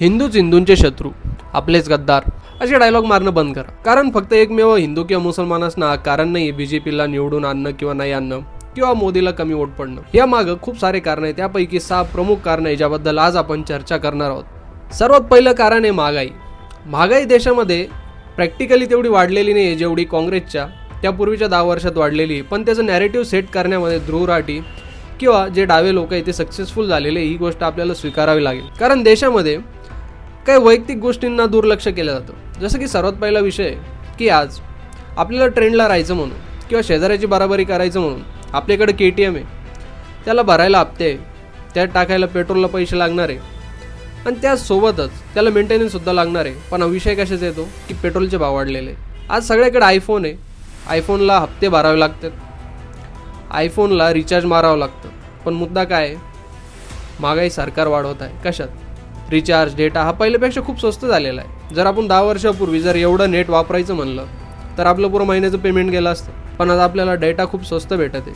हिंदूच हिंदूंचे शत्रू. आपलेच गद्दार. असे डायलॉग मारणं बंद करा. कारण फक्त एकमेव हिंदू किंवा मुसलमानांना कारण नाही बी जे पीला निवडून आणणं किंवा नाही आणणं किंवा मोदीला कमी वोट पडणं. या मागं खूप सारे कारण आहे त्यापैकी सहा प्रमुख कारण आहे ज्याबद्दल आज आपण चर्चा करणार आहोत. सर्वात पहिलं कारण आहे महागाई. महागाई देशामध्ये प्रॅक्टिकली तेवढी वाढलेली नाही आहे जेवढी काँग्रेसच्या त्यापूर्वीच्या दहा वर्षात वाढलेली आहे. पण त्याचं नॅरेटिव्ह सेट करण्यामध्ये ध्रुव राठी किंवा जे डावे लोक आहेत ते सक्सेसफुल झालेले ही गोष्ट आपल्याला स्वीकारावी लागेल. कारण देशामध्ये काही वैयक्तिक गोष्टींना दुर्लक्ष केलं जातं. जसं की सर्वात पहिला विषय आहे की आज आपल्याला ट्रेंडला राहायचं म्हणून किंवा शेजाऱ्याची बराबरी करायचं म्हणून आपल्याकडे के टी एम आहे. त्याला भरायला हप्ते आहे. त्यात टाकायला पेट्रोलला पैसे लागणार आहे. आणि त्यासोबतच त्याला मेंटेनन्ससुद्धा लागणार आहे. पण हा विषय कशाचा येतो? की पेट्रोलचे भाव वाढलेले आहे. आज सगळ्याकडे आयफोन आहे. आयफोनला हप्ते भरावे लागतात. आयफोनला रिचार्ज मारावं लागतं. पण मुद्दा काय आहे? महागाई सरकार वाढवत आहे. कशात? रिचार्ज डेटा हा पहिल्यापेक्षा खूप स्वस्त झालेला आहे. जर आपण दहा वर्षापूर्वी जर एवढं नेट वापरायचं म्हणलं तर आपलं पुरं महिन्याचं पेमेंट गेलं असतं. पण आज आपल्याला डेटा खूप स्वस्त भेटत आहे.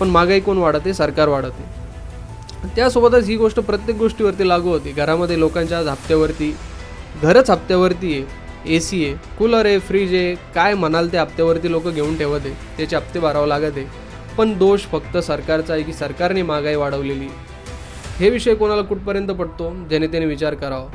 पण महागाई कोण वाढत आहे? सरकार वाढत आहे. त्यासोबतच ही गोष्ट प्रत्येक गोष्टीवरती लागू होती. घरामध्ये लोकांच्या आज हप्त्यावरती घरच हप्त्यावरती आहे ए सी आहे कूलर आहे फ्रीज आहे काय म्हणाल ते हप्त्यावरती लोक घेऊन ठेवत आहे. त्याचे हप्ते भरावं लागत आहे. पण दोष फक्त सरकारचा आहे की सरकारने महागाई वाढवलेली आहे. हे विषय कोणाला कुठपर्यंत पडतो ज्याने त्याने विचार करावा.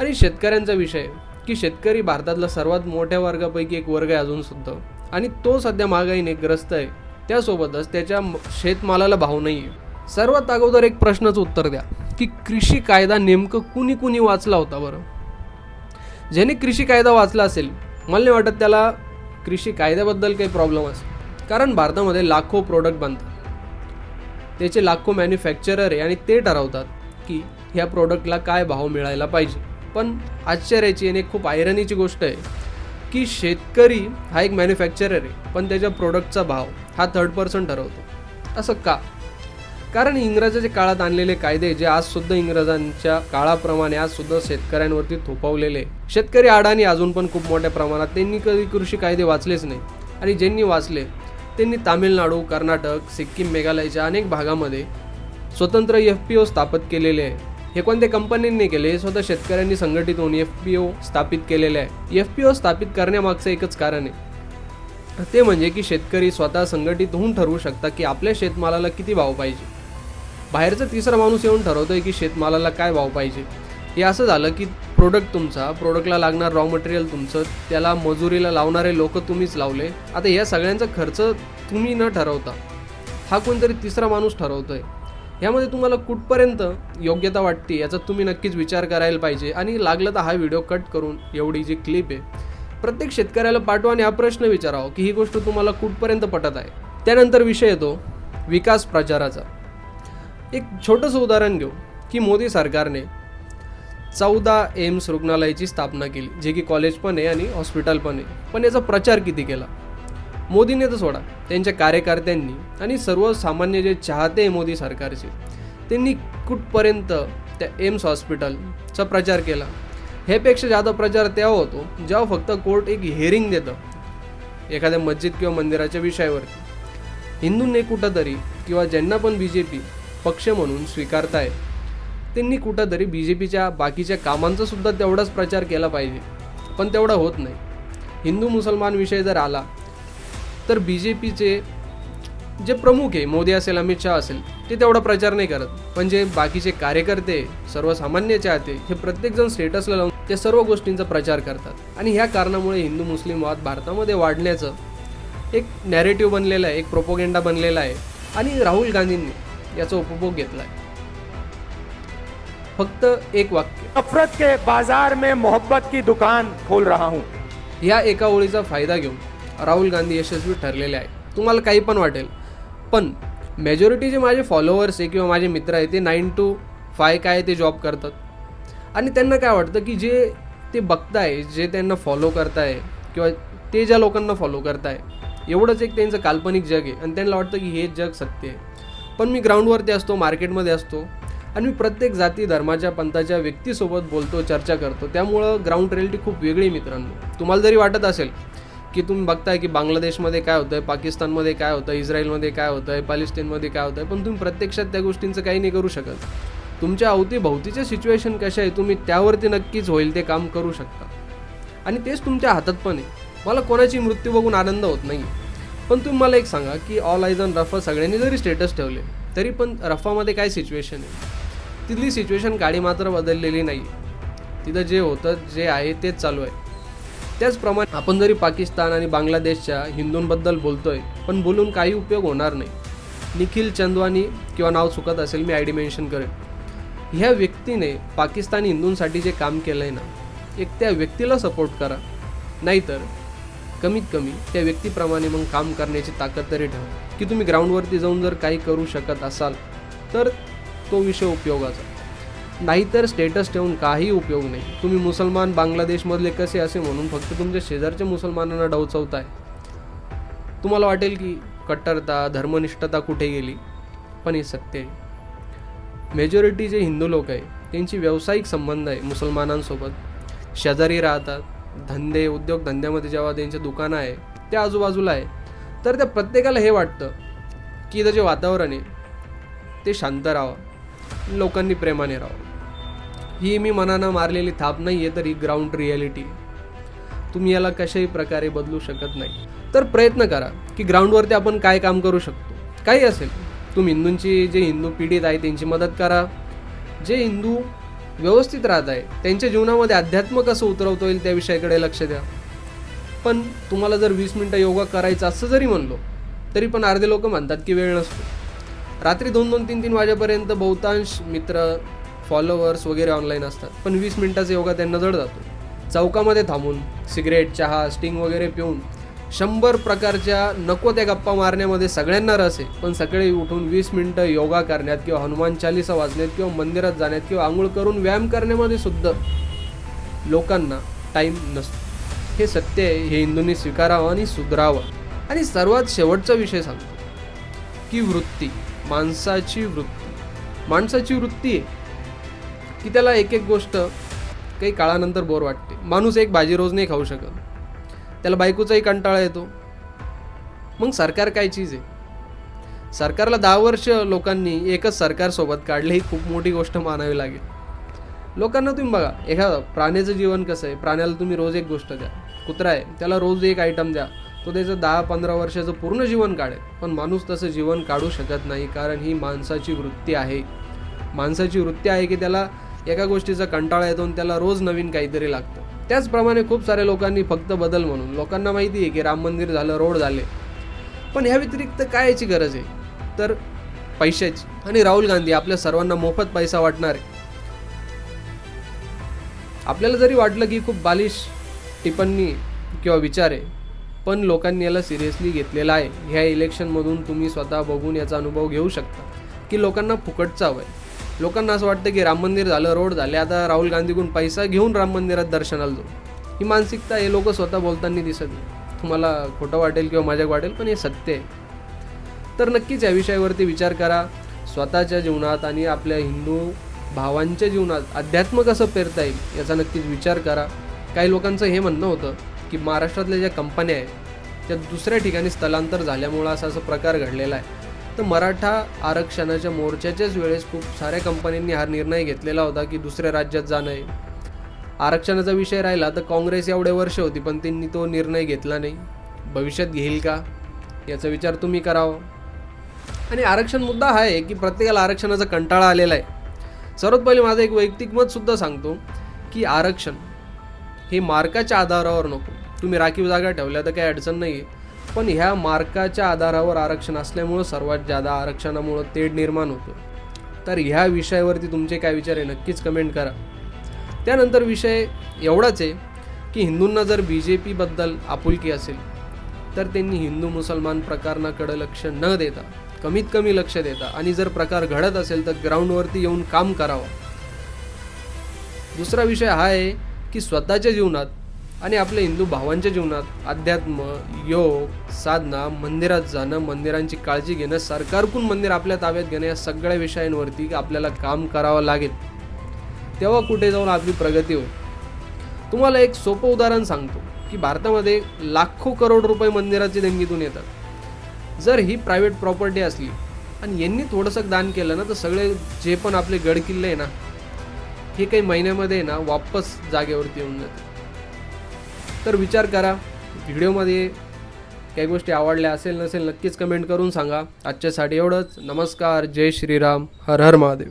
आणि शेतकऱ्यांचा विषय की शेतकरी भारतातला सर्वात मोठ्या वर्गापैकी एक वर्ग आहे अजूनसुद्धा आणि तो सध्या महागाईने ग्रस्त आहे. त्यासोबतच त्याच्या शेतमालाला भाव नाही आहे सर्वात अगोदर एक प्रश्नाचं उत्तर द्या की कृषी कायदा नेमकं कुणी कुणी वाचला होता बरं? ज्याने कृषी कायदा वाचला असेल मला नाही वाटत त्याला कृषी कायद्याबद्दल काही प्रॉब्लेम असेल. कारण भारतामध्ये लाखो प्रोडक्ट बनतात. त्याचे लाखो मॅन्युफॅक्चरर आहे आणि ते ठरवतात की ह्या प्रोडक्टला काय भाव मिळायला पाहिजे. पण आश्चर्याची आणि एक खूप आयरनीची गोष्ट आहे की शेतकरी हा एक मॅन्युफॅक्चरर आहे पण त्याच्या प्रोडक्टचा भाव हा थर्ड पर्सन ठरवतो. असं का? कारण इंग्रजाच्या काळात आणलेले कायदे जे आजसुद्धा इंग्रजांच्या काळाप्रमाणे आजसुद्धा शेतकऱ्यांवरती थोपवलेले आहे. शेतकरी अडाणी अजून पण खूप मोठ्या प्रमाणात त्यांनी कधी कृषी कायदे वाचलेच नाही. आणि ज्यांनी वाचले त्यांनी तामिळनाडू कर्नाटक सिक्कीम मेघालयच्या अनेक भागामध्ये स्वतंत्र एफ पी ओ स्थापित केलेले आहे. हे कोणत्या कंपन्यांनी केले? हे स्वतः शेतकऱ्यांनी संघटित होऊन एफ पी ओ स्थापित केलेले आहे. एफ पी ओ स्थापित करण्यामागचं एकच कारण आहे. ते म्हणजे की शेतकरी स्वतः संघटित होऊन ठरवू शकता की आपल्या शेतमालाला किती भाव पाहिजे. बाहेरचा तिसरा माणूस येऊन ठरवतोय की शेतमालाला काय भाव पाहिजे. हे असं झालं की प्रोडक्ट तुमचा प्रोडक्टला लागणार रॉ मटेरियल तुमचं त्याला मजुरीला लावणारे लोक तुम्हीच लावले. आता या सगळ्यांचा खर्च तुम्ही न ठरवता हा कोणतरी तिसरा माणूस ठरवतोय. यामध्ये तुम्हाला कुठपर्यंत योग्यता वाटते याचा तुम्ही नक्कीच विचार करायला पाहिजे. आणि लागलं तर हा व्हिडिओ कट करून एवढी जी क्लिप आहे प्रत्येक शेतकऱ्याला पाठवा आणि हा प्रश्न विचारावा की ही गोष्ट तुम्हाला कुठपर्यंत पटत आहे. त्यानंतर विषय येतो विकास प्रचाराचा. एक छोटंसं उदाहरण घेऊ की मोदी सरकारने चौदा एम्स रुग्णालयाची स्थापना केली जे की कॉलेज पण आहे आणि हॉस्पिटल पण आहे. पण याचा प्रचार किती केला? मोदीने तर सोडा त्यांच्या कार्यकर्त्यांनी आणि सर्वसामान्य जे चाहते आहे मोदी सरकारचे त्यांनी कुठपर्यंत त्या एम्स हॉस्पिटलचा प्रचार केला? ह्यापेक्षा जादा प्रचार तेव्हा होतो जेव्हा फक्त कोर्ट एक हिअरिंग देतं एखाद्या मस्जिद किंवा मंदिराच्या विषयावरती. हिंदूंनी कुठंतरी किंवा ज्यांना पण बी जे पी पक्ष म्हणून स्वीकारताय त्यांनी कुठंतरी बी जे पीच्या बाकीच्या कामांचा सुद्धा तेवढाच प्रचार केला पाहिजे. पण तेवढा होत नाही. हिंदू मुसलमान विषय जर आला तर बी जे पीचे जे प्रमुख आहे मोदी असेल अमित शहा असेल ते तेवढा प्रचार नाही करत. पण जे बाकीचे कार्यकर्ते सर्वसामान्य चाहते हे प्रत्येकजण स्टेटसला लावून ते सर्व गोष्टींचा प्रचार करतात. आणि ह्या कारणामुळे हिंदू मुस्लिम वाद भारतामध्ये वाढण्याचं एक नॅरेटिव्ह बनलेला आहे एक प्रोपोगेंडा बनलेला आहे. आणि राहुल गांधींनी याचा उपभोग घेतला आहे फक्त एक वाक्य. नफरत के बाजार में मोहब्बत की दुकान खोल रहा हूं। या एका ओळीचा फायदा घेऊन राहुल गांधी यशस्वी ठरलेले आहे. तुम्हाला काही पण वाटेल. पण मेजॉरिटी जे माझे फॉलोअर्स आहे किंवा माझे मित्र आहे ते नाईन टू फाय काय ते जॉब करतात. आणि त्यांना काय वाटतं की जे ते बघताय जे त्यांना फॉलो करताय किंवा ते ज्या लोकांना फॉलो करताय एवढंच एक त्यांचं काल्पनिक जग आहे. आणि त्यांना वाटतं की हे जग सत्य आहे. पण मी ग्राउंडवरती असतो मार्केटमध्ये असतो. आणि मी प्रत्येक जाती धर्माच्या पंथाच्या व्यक्तीसोबत बोलतो चर्चा करतो. त्यामुळं ग्राउंड रियालिटी खूप वेगळी मित्रांनो. तुम्हाला जरी वाटत असेल की तुम्ही बघताय की बांगलादेशमध्ये काय होतं आहे पाकिस्तानमध्ये काय होतं इस्रायलमध्ये काय होतं आहे पॅलेस्टाईनमध्ये काय होतं आहे पण तुम्ही प्रत्यक्षात त्या गोष्टींचं काही नाही करू शकत. तुमच्या अवतीभोवतीच्या सिच्युएशन कसे आहे तुम्ही त्यावरती नक्कीच होईल ते काम करू शकता. आणि तेच तुमच्या हातात पण आहे. मला कोणाची मृत्यू बघून आनंद होत नाही पण तुम्ही मला एक सांगा की ऑल आयज ऑन रफा सगळ्यांनी जरी स्टेटस ठेवले तरी पण रफामध्ये काय सिच्युएशन आहे? तिथली सिच्युएशन गाडी मात्र बदललेली नाही. तिथं जे होतं जे आहे तेच चालू आहे. त्याचप्रमाणे आपण जरी पाकिस्तान आणि बांगलादेशच्या हिंदूंबद्दल बोलतोय पण बोलून काही उपयोग होणार नाही. निखिल चंदवानी किंवा नाव चुकत असेल मी आय डी मेन्शन करेन. ह्या व्यक्तीने पाकिस्तानी हिंदूंसाठी जे काम केलं आहे ना एक त्या व्यक्तीला सपोर्ट करा. नाहीतर कमीत कमी त्या व्यक्तीप्रमाणे मग काम करण्याची ताकद तरी ठेवा. की तुम्ही ग्राउंडवरती जाऊन जर काही करू शकत असाल तर तो विषय उपयोगाचा. नाहीतर स्टेटस ठेवून काही उपयोग नाही. तुम्ही मुसलमान बांगलादेशमधले कसे असे म्हणून फक्त तुमच्या शेजारच्या मुसलमानांना डवचवताय. तुम्हाला वाटेल की कट्टरता धर्मनिष्ठता कुठे गेली? पण हे सत्य आहे. मेजॉरिटी जे हिंदू लोक आहे त्यांची व्यावसायिक संबंध आहे मुसलमानांसोबत. शेजारी राहतात धंदे उद्योगधंद्यामध्ये जेव्हा त्यांचे दुकानं आहे त्या आजूबाजूला आहे. तर त्या प्रत्येकाला हे वाटतं की इथं जे वातावरण आहे ते शांत राहावं. लोकांनी प्रेमाने राहावं. ही मी मनानं मारलेली थाप नाही आहे तर ही ग्राउंड रियालिटी तुम्ही याला कशाही प्रकारे बदलू शकत नाही. तर प्रयत्न करा की ग्राउंडवरती आपण काय काम करू शकतो. काही असेल तुम्ही हिंदूंची जे हिंदू पीडित आहे त्यांची मदत करा. जे हिंदू व्यवस्थित राहत आहे त्यांच्या जीवनामध्ये अध्यात्म कसं उतरवता येईल त्या विषयाकडे लक्ष द्या. पण तुम्हाला जर वीस मिनटं योगा करायचं असं जरी म्हणलो तरी पण अर्धे लोक म्हणतात की वेळ नसतो. रात्री दोन दोन तीन तीन वाजेपर्यंत बहुतांश मित्र फॉलोअर्स वगैरे ऑनलाईन असतात. पण वीस मिनटाचा योगा त्यांना जड जातो. चौकामध्ये थांबून सिगरेट चहा स्टिंग वगैरे पिऊन शंभर प्रकारच्या नको त्या गप्पा मारण्यामध्ये सगळ्यांना रस आहे. पण सकाळी उठून वीस मिनटं योगा करण्यात किंवा हनुमान चालिसा वाजण्यात किंवा मंदिरात जाण्यात किंवा आंघोळ करून व्यायाम करण्यामध्ये सुद्धा लोकांना टाईम नसतो. हे सत्य आहे हे हिंदूंनी स्वीकारावं आणि सुधरावं. आणि सर्वात शेवटचा विषय सांगतो की वृत्ती. माणसाची वृत्ती. माणसाची वृत्ती की त्याला एक एक गोष्ट काही काळानंतर बोर वाटते. माणूस एक भाजी रोज नाही खाऊ शकत. त्याला बायकोचाही कंटाळा येतो. मग सरकार काय चीज आहे? सरकारला दहा वर्ष लोकांनी एकच सरकारसोबत काढले ही खूप मोठी गोष्ट मानावी लागेल. लोकांना तुम्ही बघा एखादं प्राण्याचं जीवन कसं आहे? प्राण्याला तुम्ही रोज एक गोष्ट द्या. कुत्रा आहे त्याला रोज एक आयटम द्या. तो त्याचं दहा पंधरा वर्षाचं पूर्ण जीवन काढेल. पण माणूस तसं जीवन काढू शकत नाही कारण ही माणसाची वृत्ती आहे. माणसाची वृत्ती आहे की त्याला एका गोष्टीचा कंटाळा येतो आणि त्याला रोज नवीन काहीतरी लागतं. त्याचप्रमाणे खूप साऱ्या लोकांनी फक्त बदल म्हणून लोकांना माहिती आहे की राम मंदिर झालं रोड झाले. पण ह्या व्यतिरिक्त काय याची गरज आहे? तर पैशाची. आणि राहुल गांधी आपल्या सर्वांना मोफत पैसा वाटणार आहे. आपल्याला जरी वाटलं की खूप बालिश टिप्पणी किंवा विचार आहे पण लोकांनी याला सिरियसली घेतलेला आहे. ह्या इलेक्शनमधून तुम्ही स्वतः बघून याचा अनुभव घेऊ शकता. की लोकांना फुकटचा हवं आहे लोकांना असं वाटतं की राम मंदिर झालं रोड झाले. आता राहुल गांधीकडून पैसा घेऊन राम मंदिरात दर्शनाला जाऊ. ही मानसिकता हे लोक स्वतः बोलताना दिसत नाही. तुम्हाला खोटं वाटेल किंवा मजाक वाटेल पण हे सत्य आहे. तर नक्कीच या विषयावरती विचार करा. स्वतःच्या जीवनात आणि आपल्या हिंदू भावांच्या जीवनात अध्यात्म कसं पेरता येईल याचा नक्कीच विचार करा. काही लोकांचं हे म्हणणं होतं की महाराष्ट्रातल्या ज्या कंपन्या आहेत त्या दुसऱ्या ठिकाणी स्थलांतर झाल्यामुळं असा असा प्रकार घडलेला आहे. तर मराठा आरक्षणाच्या मोर्चाच्याच वेळेस खूप साऱ्या कंपन्यांनी हा निर्णय घेतलेला होता की दुसऱ्या राज्यात जाणं आहे. आरक्षणाचा विषय राहिला तर काँग्रेस एवढे वर्ष होती पण त्यांनी तो निर्णय घेतला नाही. भविष्यात घेईल का? याचा विचार तुम्ही करावा. आणि आरक्षण मुद्दा हा आहे की प्रत्येकाला आरक्षणाचा कंटाळा आलेला आहे. सर्वात पहिले माझं एक वैयक्तिक मतसुद्धा सांगतो की आरक्षण हे मार्काच्या आधारावर नको. तुम्ही राखीव जागा ठेवल्या तर काही अडचण नाही आहे पण ह्या मार्काच्या आधारावर आरक्षण असल्यामुळं सर्वात जादा आरक्षणामुळं तेढ निर्माण होतो तर ह्या विषयावरती तुमचे काय विचार आहे नक्कीच कमेंट करा. त्यानंतर विषय एवढाच आहे की हिंदूंना जर बी जे पीबद्दल आपुलकी असेल तर त्यांनी हिंदू मुसलमान प्रकरणाकडे लक्ष न देता कमीत कमी लक्ष देता आणि जर प्रकार घडत असेल तर ग्राउंडवरती येऊन काम करावं. दुसरा विषय हा आहे की स्वतःच्या जीवनात आणि आपल्या हिंदू भावांच्या जीवनात अध्यात्म योग साधना मंदिरात जाणं मंदिरांची काळजी घेणं सरकारकडून मंदिर आपल्या ताब्यात घेणं या सगळ्या विषयांवरती आपल्याला काम करावं लागेल. तेव्हा कुठे जाऊन आपली प्रगती होईल? तुम्हाला एक सोपं उदाहरण सांगतो की भारतामध्ये लाखो करोड रुपये मंदिराची देणगीतून येतात. जर ही प्रायव्हेट प्रॉपर्टी असली आणि यांनी थोडंसं दान केलं ना तर सगळे जे पण आपले गडकिल्ले आहे ना हे काही महिन्यामध्ये आहे ना वापस जागेवरती येऊन जाते तर विचार करा. व्हिडिओमध्ये काही गोष्टी आवडल्या असेल नसेल नक्कीच कमेंट करून सांगा. आजच्यासाठी एवढंच. नमस्कार. जय श्रीराम. हर हर महादेव.